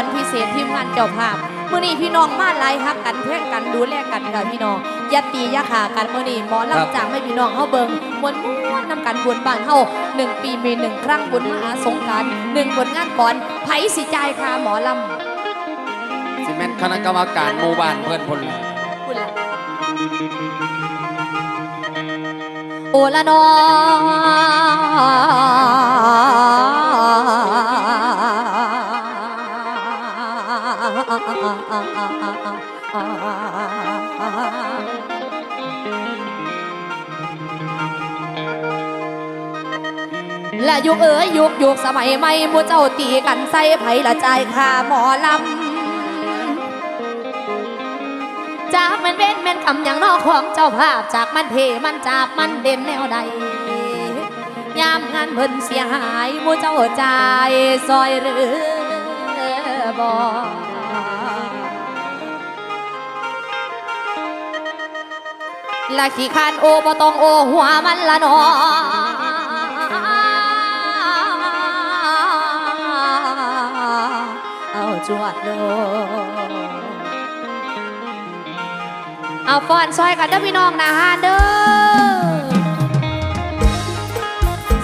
รพิเศษทีมงานเจ้าภาพมื้อนี้พี่น้องมาหลายฮักกันเพื่อนกันดูแลกันค่ะพี่น้องอย่าตีอย่าขากันมื้อนี้หมอครับลำจากให้พี่น้องเฮาเบิ่งมวนม่วนนำกันบุญบ้านเฮาหนึ่งปีมีหนึ่งครั้งบุญมหาสงกรารหนึ่งผลงานก่อนไผสิจ่ายค่าหมอลำสิแม่นคณะกรรมการหมู่บ้านเพื่อนพลคุณล่ะโอละนอ ละยุคเอ๋ยยุคยุคสมัยใหม่มัวเจ้าตีกันใส่ไผ่ละใจค่าหมอลำจากมันเว้นแม่นคำอย่างนอกของเจ้าภาพจากมันเทมันจับมันเด่นแนวใดยามงานเพิ่นเสียหายหมูเจ้าใจซอยหรือบอละขี้คร้านโอบ่ต้องโอหัวมันละนอ จวดโลเอาฟอนซอยกันเด้อพี่น้องนะฮะเด้อ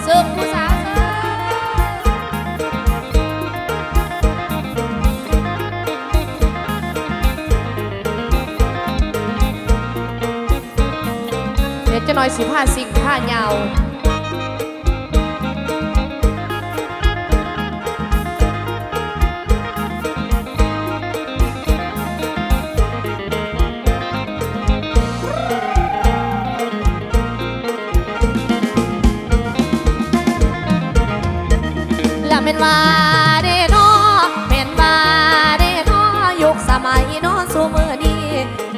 ซึ่งผู้สาวเด้อเดี๋ยวจะน่อยสิผ้าสิงผ้ายาว ว่าเด้นอเป็นว่าเด้นอยุคสมัยนอสู่มือนี้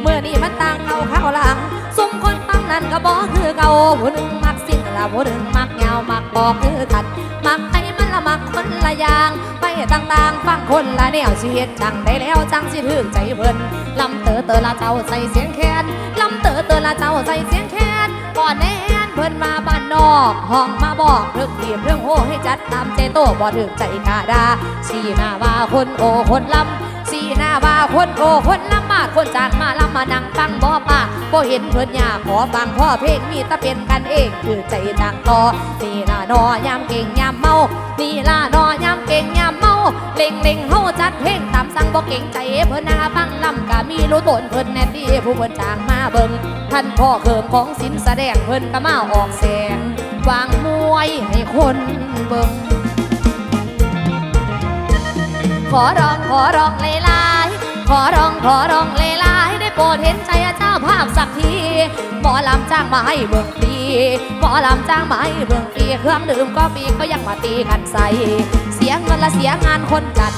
มือนี้มันต่างเขาเข้าหลังสุ่มคนตั้งนั้นก็บอกคือเก่าผู้หนึ่งมักสิ่งละผู้หนึ่งมักยามักบอกคือกันมักไอ้มันละมักคนละอย่างไปต่างๆฟังคนละแนวชีวิตจังได้แล้วจังสิถึงใจเพิ่นลำเตอเตอละเจ้าใส่เสียงแคนลำเตอเตอละเจ้าใส่เสียงแคนก่อนแน่ พิ่นมาบ้านนอกห้องมาบอกเรื่องเตรียมเรื่องโหให้จัดตามใจโตบ่ถึงใจกาดาสีหน้าว่าคนโอคนลำสีหน้าว่าคนโอคนลำมาคนจากมาลำมานั่งฟังบ่ป่าบ่เห็นเพิ่นยาขอฟังพ่อเพลงมีตะเป็นกันเองคือใจดังต่อสีหน้านอยามเก่งยามเมานี่ล่ะนอยามเก่งยามเมาเล็งเล็งเฮาจัดเพลงตามสั่งบ่เก่งใจเพิ่นนาฟังลำก็มีรู้ตนเพิ่นแน่ดีผู้เพิ่นจางมาเบิ่งท่านพ่อเคิมของสินแสดงเพิ่นก็มาออกแสงวางมวยให้คนเบิ่งขอร้องขอร้องเลยลายขอร้องขอร้องเลยลาย โปรดเห็นใจเจ้าภาพสักทีหมอลำจ้างมาให้เบิ่งฟรีหมอลำจ้างมาให้เบิ่งฟรีเครื่องดื่มก็ฟรีก็ยังมาตีกันใส่เสียเงินละเสียงานคนจัด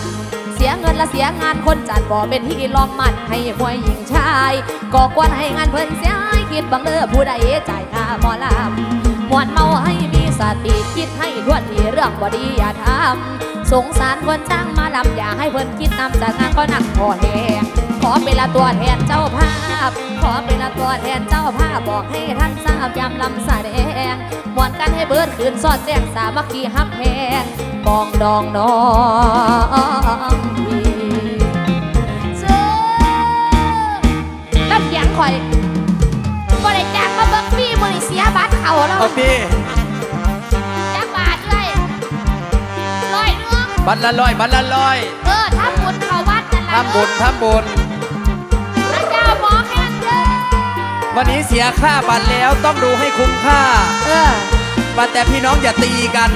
เสียเงินละเสียงานคนจัดบ่เป็นที่ลองมัดให้หวยหญิงชายก็ควรให้งานเพิ่นเสียคิดบังเด้อผู้ใดจ่ายค่าหมอลำมวนเมาให้มีสติคิดให้ทวนทีเรื่องบ่ดีอย่าทำสงสารคนจ้างมาลำอย่าให้เพิ่นคิดนำจากงานก็นักพอแหง ขอเป็นละตัวแทนเจ้าภาพ ขอเป็นละตัวแทนเจ้าภาพบอกให้ท่านทราบยามลำแสดงมวนกันให้เบิดคืนสอดแจ้งสามัคคีฮับแพงปองดองน้องพี่เจ้าแล้วเสียงข่อยบ่ได้จ้างมาเบิกฟรีมื้อนี้เสียบัตรเขาแล้วเอาพี่จักบาทเลยร้อยเนื้องบัตรละร้อยบัตรละร้อยเออถ้าบุญเขาวัดนั่นแหละทำบุญทำบุญ วันนี้เสียค่าบัตรแล้วต้องดูให้คุ้มค่าเออบัตรแต่พี่น้องอย่าตีกัน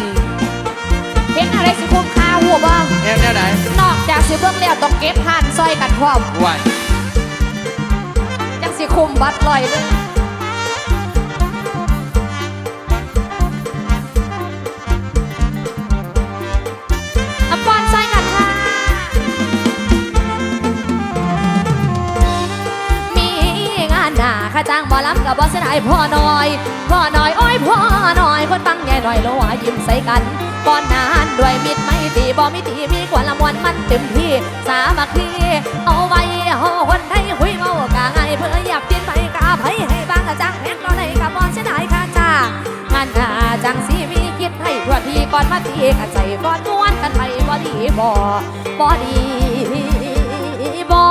เห็นอะไรสิคุ้มค่าหัวบ้างแนวแนวไหนนอกจากสิเบิ่งแล้วต้องเก็บผ่านซอยกันพร้อมไหวจังสิคุมบัตรลอยเลย ลำกับบอสนายพ่อน้อย พ่อน้อยโอ้ยพ่อน้อย คนฟังใหญ่หน่อยโลหะยิ้มใส่กันป้อนนานด้วยมิตรไม่ตีบอมิตีมีกว่าละมวนมันเต็มที่ สามัคคีเอาไว้เฮาคนไทยคุยเมากะไงเพื่ออยากกินไปกาไผให้บางกะจ้างแพงก็ได้กับบอสนายข้าจ้างานหนาจังสีมีคิดให้ทั่วทีก่อนมาตีกันใส่ก่อนม้วนกันไปบ่ดีบ่บ่ดีบ่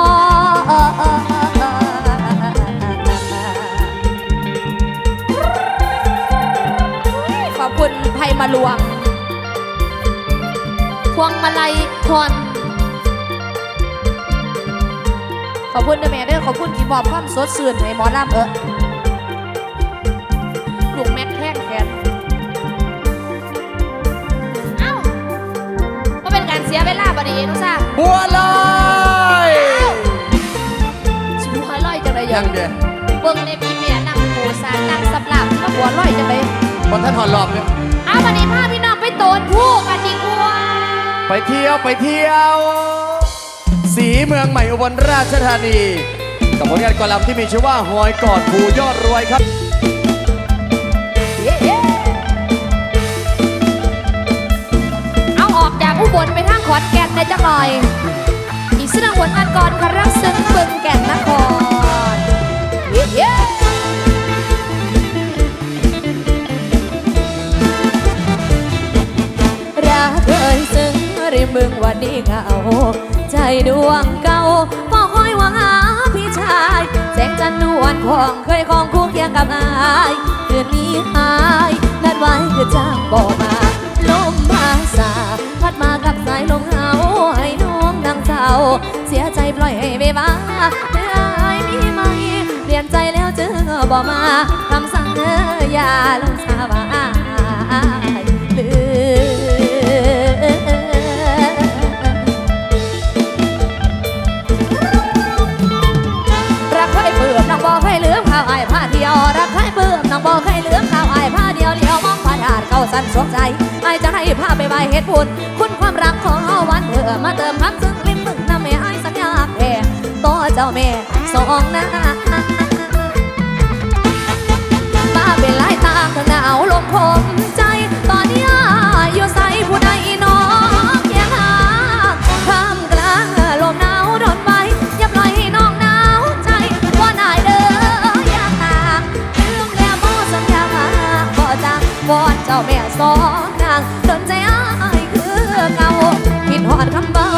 ขอบคุณไพมาลวง พวงมาลัยพรขอบคุณเดอแม่เด้อขอบคุณที่มอบความสดชื่นให้หมอลำเออลูกแม็กแท่งแขนเอ้าก็เป็นการเสียเวลาบดีนุซ่าบัวลอยชิวหัวลอยจังเลยยังเด่นเบิ่งในปีเมียนั่งหมูสารนั่งสับหลับแล้วหัวลอยจังเลย บนท่านหอนรอบเนี่ยเอาวันนี้พาพี่น้องไปโตนผู้กันดีกว่าไปเที่ยวไปเที่ยว สีเมืองใหม่อุบลราชธานี กับผลงานกอลัมที่มีชื่อว่าหอยกอดภูยอดรวยครับเอาออกจากอุบลไปทางขอนแก่นได้จังหน่อย อีกสิ่งผลงานก่อนคารักซึ้งบึงแก่นนคร ริมบึงวันนี้เหงา ใจดวงเก่าก็คอยหวังหาพี่ชายแสงจันทร์นวลพองเคยคองคู่เคียงกับอายคืนนี้หายนัดไว้คือจ้างบอกมาลมมาสาพัดมากับสายลมเหงาให้น้องดังเศร้าเสียใจปล่อยให้ไปบ้าเมื่ออายมีไหมเปลี่ยนใจแล้วเจอบอกมาคำสั่งเธออย่าลง สั้นสวงใจไอจะให้พาไปใบเหตุผลคุณความรักของเฮาวันเธอมาเติมพักซึ่งลิ้มมึงน้ำแม่ไอสัญญาแพ่ต่อเจ้าแม่สองหน้ามาเป็นลายตางหนาวลมคมใจตอนนี้าแม่สองนางโดนใจอ้ายคือเก่าคิดหอดคำเบา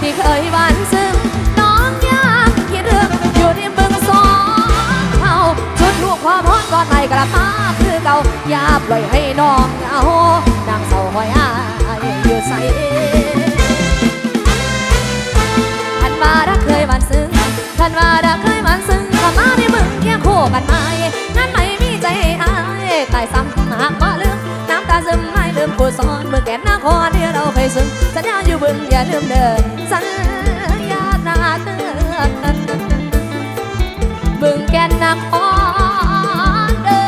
ที่เคยหวานซึ้งน้องยากคิดเรื่องอยู่ในเมืองสองเฮาชุดลูกความฮอดก่อนไหนกลับมาคือเก่าอย่าปล่อยให้น้องเหงานางเศร้าหอยอ้ายอยู่ใส่ท่านว่ารักเคยหวันซึ้งท่านว่ารักเคยหวันซึ้งก็มาในมึงเคียงคู่กันไหมงั้นไม่มีใจให้ายตายซ้ำหากมน้ เมื่อแก่นนครที่เราเคยซึ้งสัญญาอยู่บึงอย่าลืมเดินสัญญาหน้าเตือนบึงแก่นนครเด้อ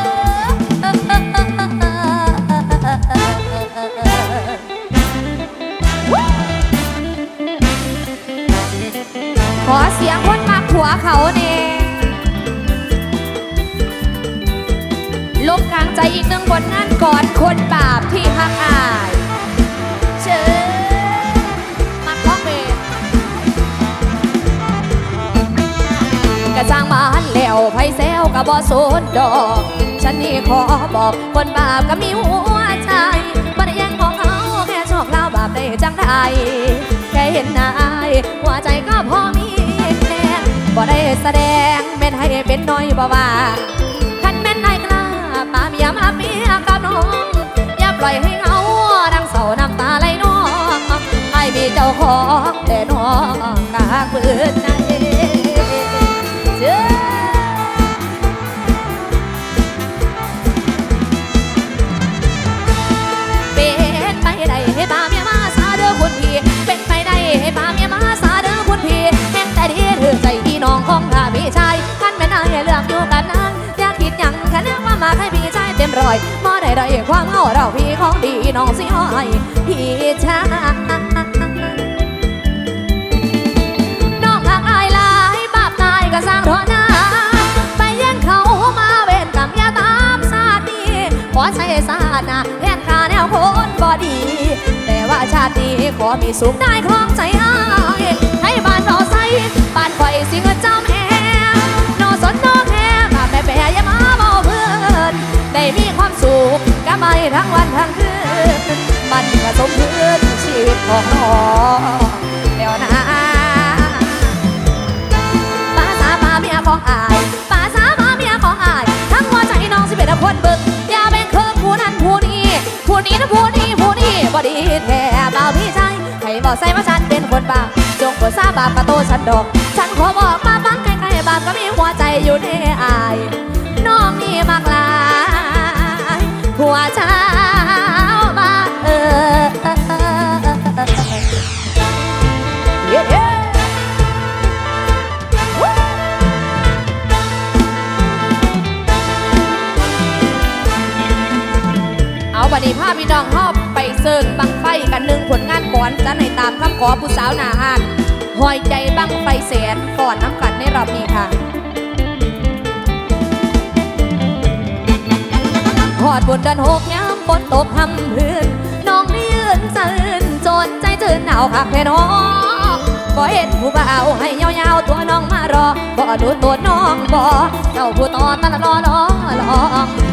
ขอเสียงคนมาขัวเขาเนี่ยลบกลางใจอีกหนึ่งผลงานก่อนคนบาปที่ หักอายเชิญมาคอมเมร์กระจ้างมาหันแล้วไพเซลกับอสนดอก ฉันนี่ขอบอกคนบาปก็มีหัวใจบัได้แย่งของเขาแค่ชอบเล่าบาปได้จังไดแค่เห็นนายหัวใจก็พอมีแค่บ่ได้แสดงแม่นให้เป็นน้อยบ่ว่าคันแม่นนายกล้าปาเมียมาเมียกับน้อง ปล่อยให้เขาดังเสาน้ำตาไหลน้องไอ้มีเจ้าของแต่น้องกาปืนในเป็ดไม่ได้ให้ปามีมาสาเด้อคุณพี่เป็นไปได้ให้ปาเมียมาสาเด้อคุณพี่แม่งแต่ดีถือใจพี่น้องของข้าพี่ชายท่านแม่นายเลือกอยู่ ได้ความเฮาเราพี่ของดีน้องสิหอยพี่ชายน้องหักอายหลายบาปตายก็สร้างเถอนะไปแย่งเขามาเวรกรรมยาตามสาดนี้ขอใช้สาดนะแทนค่าแนวคนบ่ดี แต่ว่าชาตินี้ขอมีสุขได้ครองใจอายให้บ้านเราใส่บ้านไฟสิเงินเจ้าแม่นอสนนอแค่มาแม่แปรยามาเมาเพื่อ ได้มีความสุขกับไม่ทั้งวันทั้งคืนมันก็สมพื้นชีวิตของน้องแล้วนะป้าสามาเมียของอายป้าสามาเมียของอาย ทั้งหัวใจน้องสิเป็นคนเบิกอย่าเป็นเคิร์ผู้นั้นผู้นี้ผู้นี้นะผู้นี้ผู้นี้บ่ดีแท้บ่าพี่ใจให้บอกใส่ว่าฉันเป็นคนบาปจงโปรดทราบบาปกระโตฉันดอก ฉันขอบอกมาฟังใกล้ๆบาปก็มีหัวใจอยู่ในอาย น้องนี่มากลาย หัวเช้ามาเออเย้เอาบัดนี้พาพี่น้องเฮาไปเซิร์นบังไฟกันหนึ่งผลงานก่อนจะในตามคำขอผู้สาวหนาหานหอยใจบังไฟแสนก่อนน้ำกันในรอบนี้ค่ะ อดบนดินหกย้ำฝนตกทำพื้นน้องนี่ยืนซื่นจนใจจืนหนาวคักแค่น้องก็เห็นผู้บ่าวให้ยาวๆตัวน้องมารอบ่ดูตัวน้องบ่เจ้าผู้ต่อตะละรอรอรอ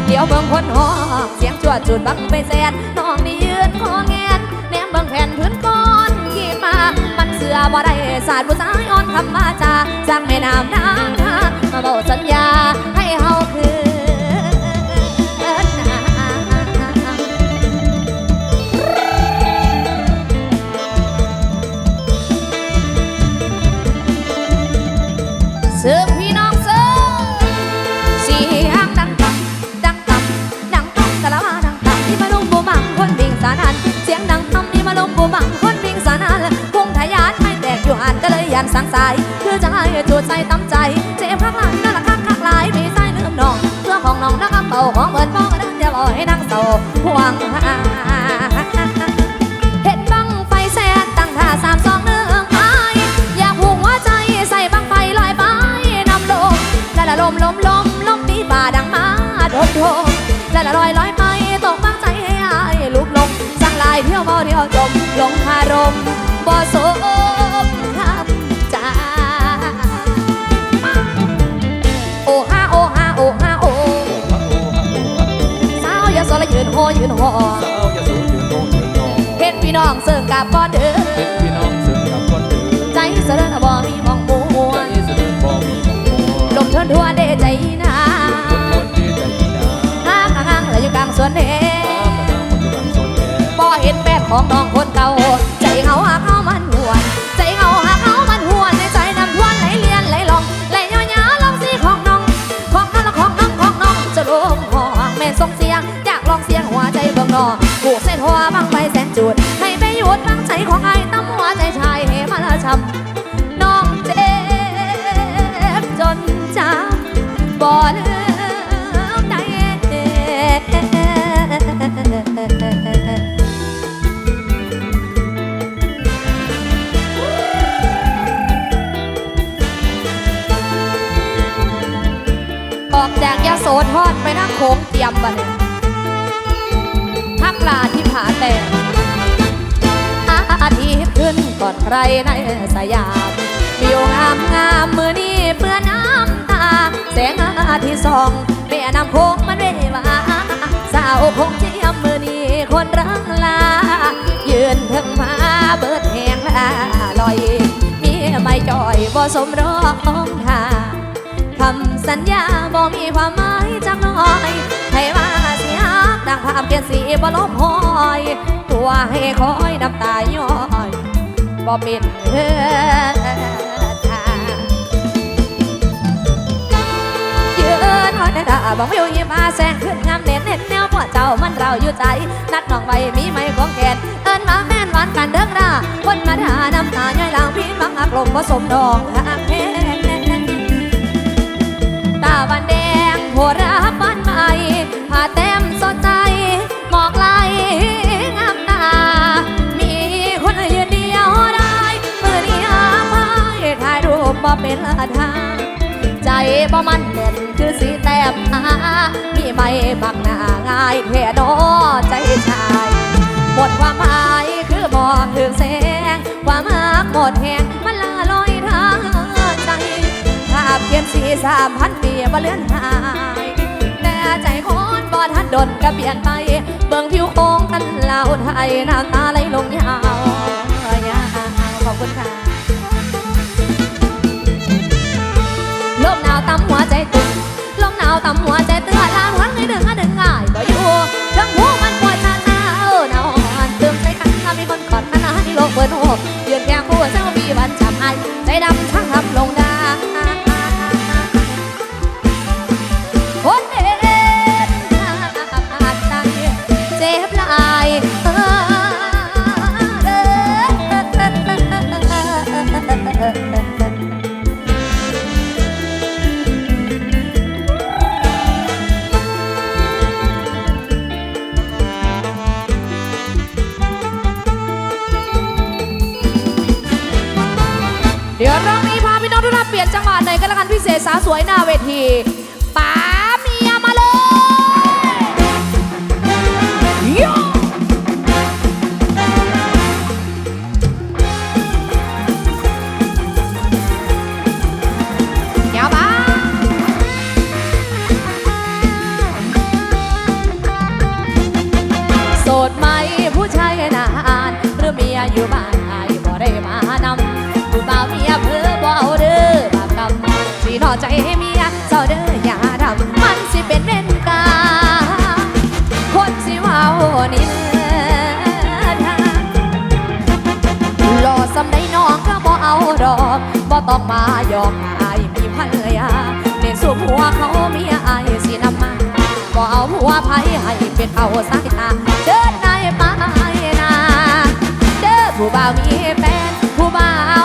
เดี๋ยวเบิ่งคนห้องเสียงจวดจุดบังไปแสนน้องนี่ยืนคอแงนแนมเบิ่งแผ่นพื้นก้อนขี่มามันเสือบ่ได้สาดผู้ชายอ่อนคำมาจาจากแม่น้ำนางทางมาบอกสัญญาให้เฮาคืน นก็เลยยันสังสายคือจะให้จูดใจตั้มใจเจ็บข้างหลังนั่นละคักคักหลายมีใจลืมน้องเพื่อของน้องนักกำเป่าของเบิดป้องเดินอย่าบอกให้นั่งเศร้าห่วงหาเห็นบังไฟแสนตั้งท่าสามสองหนึ่งไปอยากผูกหัวใจใส่บังไฟลอยไปนำลมละละลมลมลมลมปีบ่าดังมาโดดโดละละลอยลอยไปตกบังใจให้อายลุกลงสั่งลายเที่ยวเมาเที่ยวจมลงคารมบ่สม ย่าสละยืนโหยืนหอสาวอย่าสูงยืนโงยืนงอเห็นพี่น้องเสิร์ฟกับบ่เด้อเป็นพี่น้องซึ่งกับคนถือใจเสด็จบ่มีมองมวใจนเสด็จบ่มีหมองมัวลมทนทั่วเดใจนาคนคนดีใจนะห้างห้างแล้วอยู่กลางสวนเดป้ากำลังปัจจุบันสนแก่บ่เห็นแฟนของน้อง จากยาโสธรไปนั่งโค้งเตรียมบันพักลาที่ผาแต่อาทิตย์ขึ้นก่อนใครในสยามวิวงามงามมือนี้เปื้อนน้ำตา แสงอาทิตย์ส่องแม่น้ำโค้งมันเววาสาวคงเทียมมือนี้คนรักลา ยืนถึงมาเบิดแหงลาลอยมีไม่จ่อยบ่สมรองทา สัญญาบ่มีความหมายจักน้อยให้ว่าเสียดังภาพเปลี่ยนสีบ่ลบหอยตัวให้คอยน้ำตาย้อยบ่เป็นเพื่อทางยืนหอยในตาบอกวิวยิ้มอาแสงขึ้นงามเน้นเน็ตแนวพวกเจ้ามันเราอยู่ใจ นัดน้องไว้มีไหมของแกนเอิ้นมาแม่นหวานกันเด้อราคนมาด่าน้ำตาย้อยหลังพี่มังอักลมผสมดอกหักแห้ ตานแดงโหราบ้านใหม่ผ้าแต้มสดใจหมอกไหลงามตา มีคนยืนเดียวได้มือนี้หาพายถ่ายรูปบ่เป็นละทางใจบ่มันเด่นคือสีแต้มอามีไม่บังหน้าง่ายแท่นอใจชายหมดความหมายคือบอกถึงแสงความหักหมดแหงมันลาลอย ภาพเทียมสีสามพันปีบ่เลือนหายแต่ใจคนบ่ทันดนก็เปลี่ยนไป เบิ่งผิวโค้งกันเล่าไทยน้ำตาไหลลงยาวยาวขอบคุณค่ะ เดี๋ยวรอบนี้พาพี่น้องทุกท่านเปลี่ยนจังหวะหน่อยกันละกันพิเศษสาวสวยหน้าเวที ต้องมาหยอกอายมีภรรยาเน้นสูบหัวเขาเมียอายสินำมาบ่เอาหัวไผให้เป็นเอาสายตาเดินายมาให้นาเด้อผู้บ่าวมีแฟนผู้บ่าว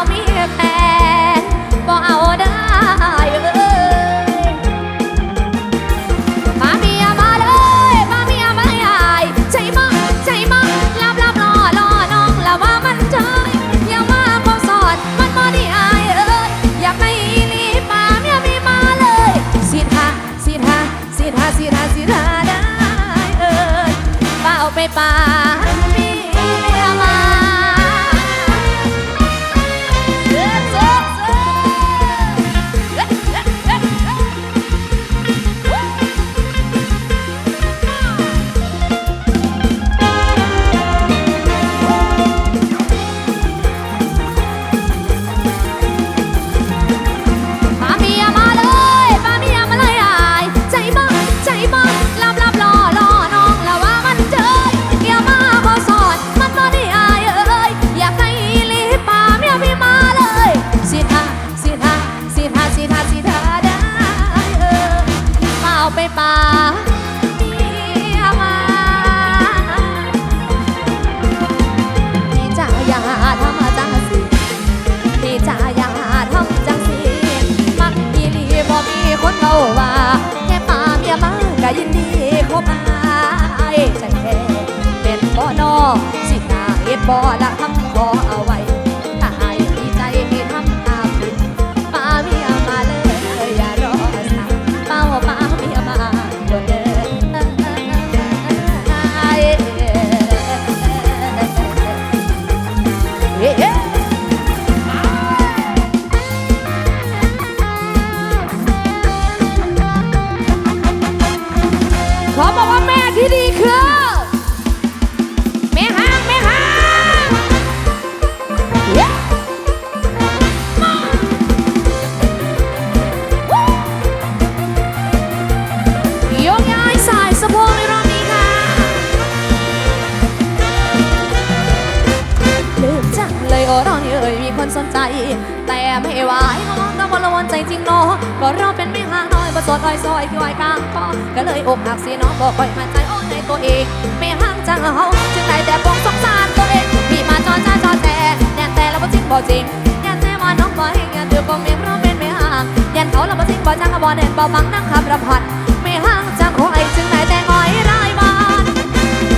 สดอ้อยซอยที่อ้อยกลางคอก็เลยอกหักสิน้องบอกคอยมาใจอ้อนในตัวเองไม่ห่างจังเฮาจึงได้แต่ปองสงสารตัวเองพี่มาจอจ้าจอแต่แน่แต่เราบ่จริงบ่จริงยันแต่ว่าน้องบ่เงยันเดือบ่เมียเพราะเป็นไม่ห่างยันเขาเราบ่จริงบ่จังบ่เด่นบ่บังนั่งขับรำพันไม่ห่างจังคอยจึงได้แต่งอยรายบ้าน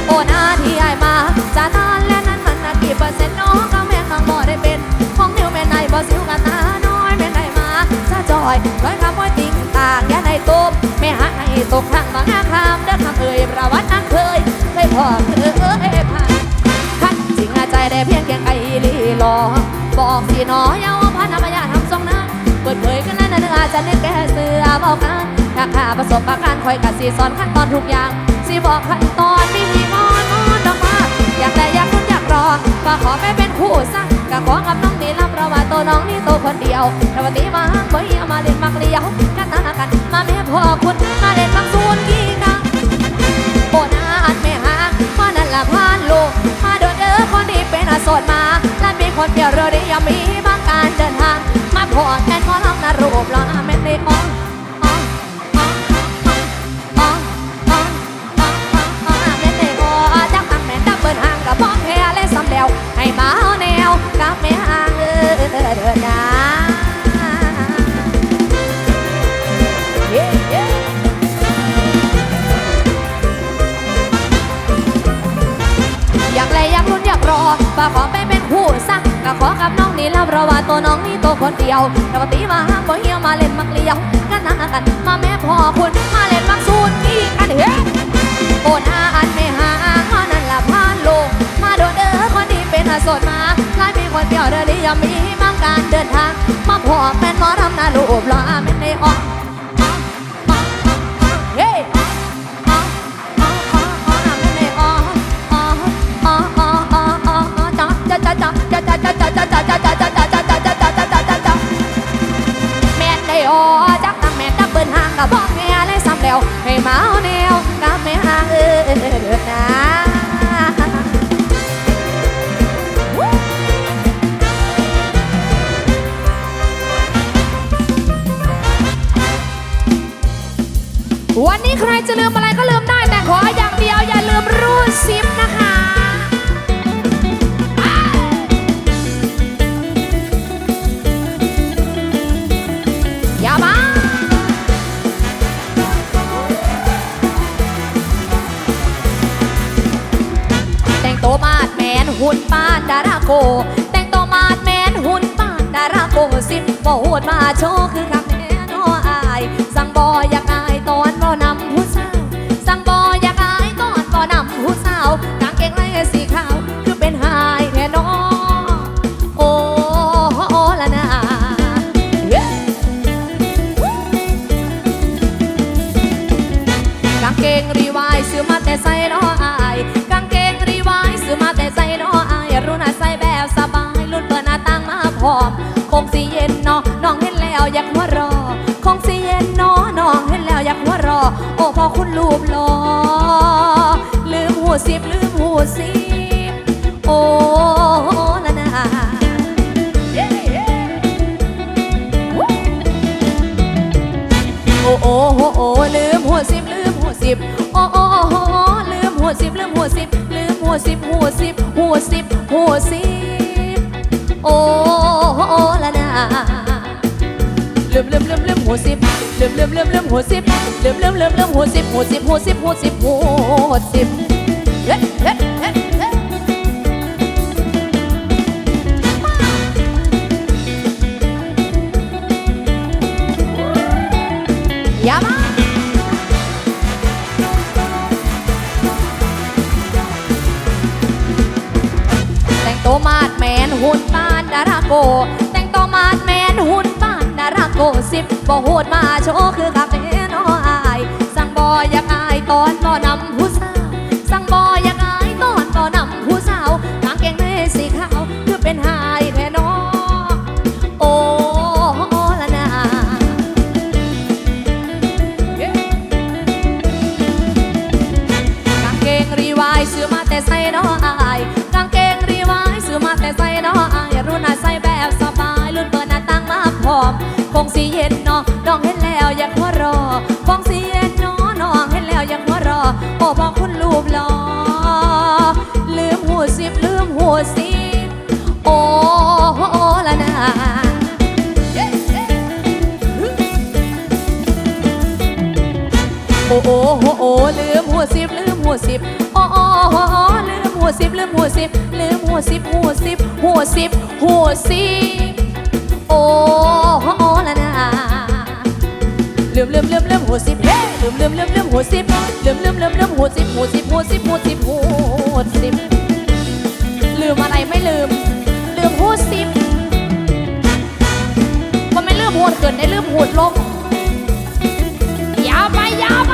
โอ้นาที่อายมาจะนานและนั้นมันนากี่เปอร์เซ็นต์น้องก็แม่ข้างบ่ได้เป็นของนิ้วแม่ในบ่สิวกัน ต่างแมแม่หักให้ตกข้างบางหน้าคำเด้อคำเอ่ยประวัตินักเคยเคยพอเคยผ่านคันจริงอาใจได้เพียงแค่ไอลีลอบอกสิหนอยเยาวพันธมยาทำทรงนั้นเปิดเผยกันแล้วนเนื้ออาจะน้นแก่เสือบอกกันถ้าข้าประสบการคอยกัดสีสอนขั้นตอนทุกอย่างสิบอกขั้นตอนมีพี่มอยากแต่อยากคุยอยากรอขอไม่เป็นคู่ซะก็ขอกับน้องนี่รับเราะว่าตัวน้องนี่ตัวคนเดียวแต่วันนี้มาห้างบ่เหี่ยมาเล่นมักเลี้ยว พ่อคุณมาเล่นบางส่วนกี่กังโบนาอันไม่ห่างมานั่นละพานลูกมาโดนเอ้อคนที่เป็นอาสดมา และมีคนเดียวเราได้ยังมีบางการเดินทาง มาพอแทนขอรับนารูปหล่อแม่นในอ้อง ผู้สักก็ขอกับน้องนี่แล้วเพราะว่าตัวน้องนี่ตัวคนเดียว แต่ว่าตีมาห้างบ่เหี่ยมาเล่นมักเลี้ยวกันนากันมาแม่พ่อคุณมาเล่นมักซูนอีกอันเฮ้โอนอาอันไม่หางเพราะนั่นละพานโลกมาโดนเด้อคนที่เป็นอาสดมาหลายมีคนเดียวเด้อนี่ยังมีบางการเดินทางมาพ่อแม่นหมอทำหน้าลูบหล่อแม่นในอ้ออ้ วันนี้ใครจะลืมอะไรก็ลืมได้ แต่ขออย่างเดียวอย่าลืมรูดซิปนะคะอย่ามาแต่งตัวมาดแมนหุ่นปานดาราโก แต่งตัวมาดแมนหุ่นปานดาราโกสิบโบดมาโชว์คือคักแน่นออาย สั่งบออยาก รูปหลอลืมหูสิบลืมหูสิบโอ้ละนาโอ้โอ้โอ้โอ้ลืมหัวสิบลืมหัวสิบโอ้โอ้ลืมหัวสิบลืมหัวสิบลืมหัวสิบหัวสิบหัวสิบหัวสิบโอ้โอ้ละนาลืมลืมลืมลืมหัวสิบ ลืมลืมลืมลืมหัวสิบลืมลืมลืมลืมหัวสิบหัวสิบหัวสิบหัวสิบหัวสิบเฮ้เฮ้เฮ้เฮ้ยามาแต่งตัวมาดแมนหุ่นปานดาราโก สิบบ่โหดมาโชว์คือคาเฟ่ อคงสียนเนาะน้องเห็นแล้วอยากหัวรอโอ้บอกคุณรูปหล่อลืมหัวสิบลืมหัวสิบโอ้ละนาโอ้โอ้โอ้โอ้ลืมหัวสิบลืมหัวสิบโอ้โอ้โอ้โอ้ลืมหัวสิบลืมหัวสิบลืมหัวสิบหัวสิบหัวสิบหัวสิบโอ้โอ้ละนา ลืมลืมลืมลืมหัวสิบเฮ้ลืมลืมลืมลืมหัวสิบลืมลืมลืมลืมหัวสิบหัวสิบหัวสิบหัวสิบหัวสิบลืมอะไรไม่ลืม ลืมหัวสิบมันไม่ลืมหัวเกินได้ลืมหัวลงยาวไปยาวไป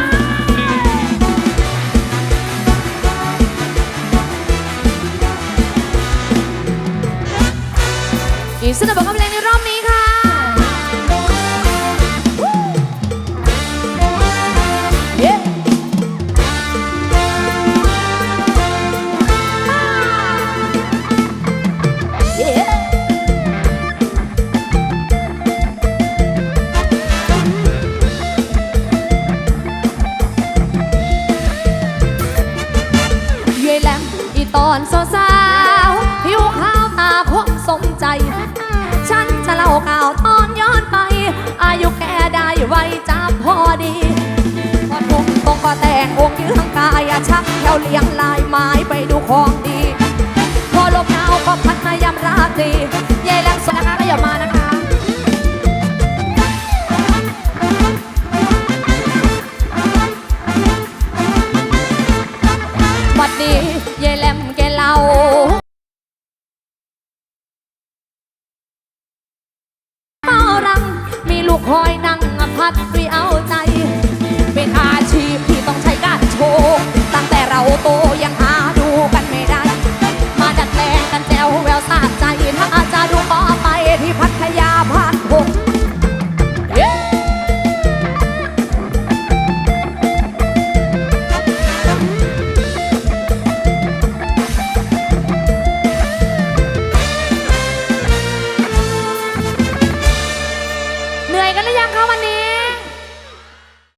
สนุกกับเพลงใน แต่งองค์ยืงกายชักแถวเลี้ยงลายไม้ไปดูของดี พอลมหนาวก็พัดมายามราตรียายแหลมสนะคะก็อย่ามา